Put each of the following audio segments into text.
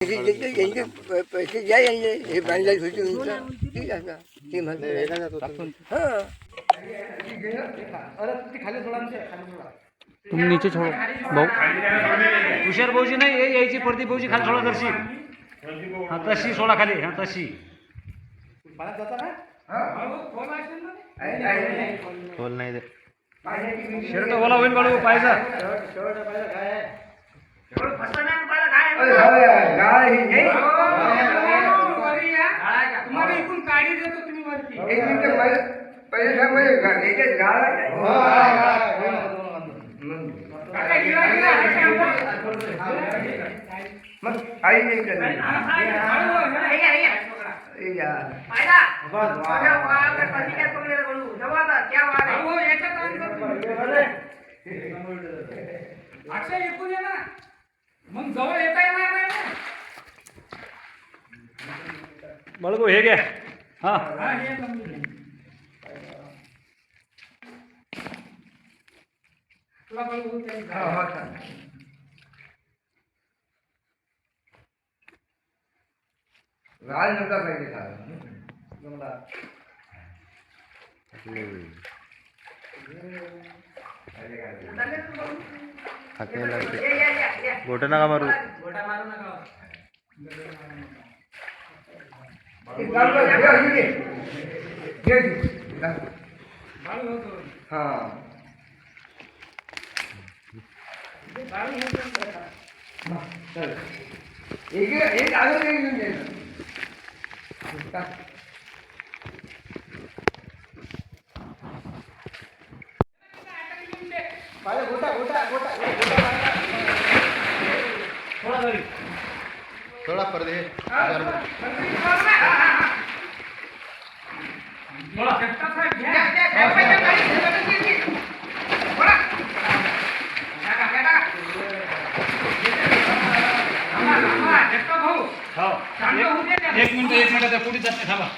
पैसे द्या यांचे हे बांधायला होते उंच ठीक आहे ना ते म्हणतो हां तुम्ही नीचे छोड़ो भाऊ. तुषार भाऊजी नाही ये यायची प्रदीप भाऊजी खाली सोडा तशी हा तशी सोडा खाली हा तशी. खोल नाही दे. शर्ट ओला होईल बाळू पाहिजे तुम्हाला इकडून काढी देतो तुम्ही वरती एक मिनिट पहिले पहिले सांग म्हणजे गा- याच्यात गाळा काय? काका, गिरा, गिरा, हे मग आई नाही करणार. ए या. अहो, याच्यात आणतो तुम्ही. अक्षय इकडून ये ना मग जवळ येता येणार नाही ना बाळू हे घ्या हा हा, हे. हा, हा. गाळ नव्हता पाहिजे खायला. हाताला गोट नका मारू हे गाळ बघ, एक एक अजून एक घेऊन दे. टाक. थोडा जरी थोडा पडदे थोडा जगताप साहेब, घ्या. थांबा, थांबा. जगताप भाऊ हो चांगलं होऊ दे त्याला. एक एक मिनिट एक मिनिट त्या पुढे जात थांबा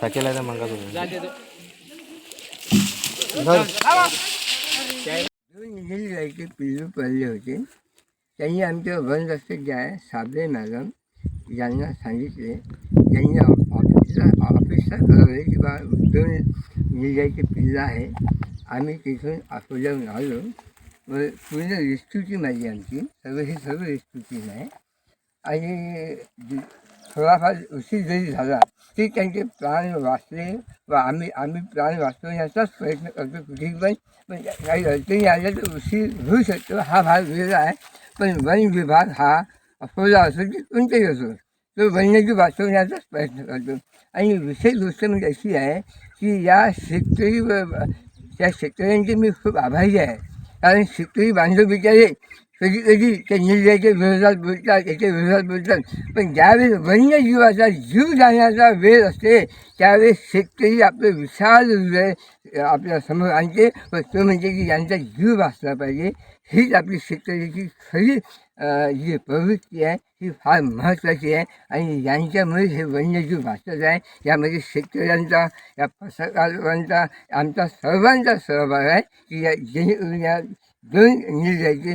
टाकेला त्या मंगा दोन इंजिन जायचे पिल्लू पडले होते त्यांनी आमच्या वन रस्ते जे आहे साबळे मॅडम यांना सांगितले त्यांनी ऑफिसला ऑफिसला कळवले की बा दोन निलजायचे पिल्लं आहे आम्ही तिथून अकोल्याहून आलो व पूर्ण रिस्ट्यूची माझी आमची सर्व ही सर्व रिस्ट्यूची आहे आणि थोडाफार उशीर जरी झाला तरी त्यांचे प्राण वाचले व आम्ही आम्ही प्राण वाचवण्याचाच प्रयत्न करतो कुठेही पण. पण काही अडचणी आल्या तर उशीर होऊ शकतो हा भाग वेगळा आहे. पण वन विभाग हा अकोला असो की कोणताही असो तो वन्यजीव वाचवण्याचाच प्रयत्न करतो. आणि विशेष गोष्ट म्हणजे अशी आहे की या शेतकरी व त्या शेतकऱ्यांचे मी खूप आभारी आहे. कारण शेतकरी बांधव बिचारे कधी कधी त्या निर्णयाच्या विरोधात बोलतात त्याच्या विरोधात बोलतात पण ज्यावेळेस वन्यजीवाचा जीव जाण्याचा वेळ असते त्यावेळेस शेतकरी आपलं विशाल हृदय आपल्या समोर आणते व तो म्हणजे की यांचा जीव वाचला पाहिजे हीच आपली शेतकऱ्याची खरी जी प्रवृत्ती आहे ही। फार महत्त्वाची आहे आणि यांच्यामुळे हे वन्यजीव वाचत आहे यामध्ये शेतकऱ्यांचा या पत्रकारांचा आमचा सर्वांचा सहभाग आहे की या जेणेकरून या दोन निर्णयाचे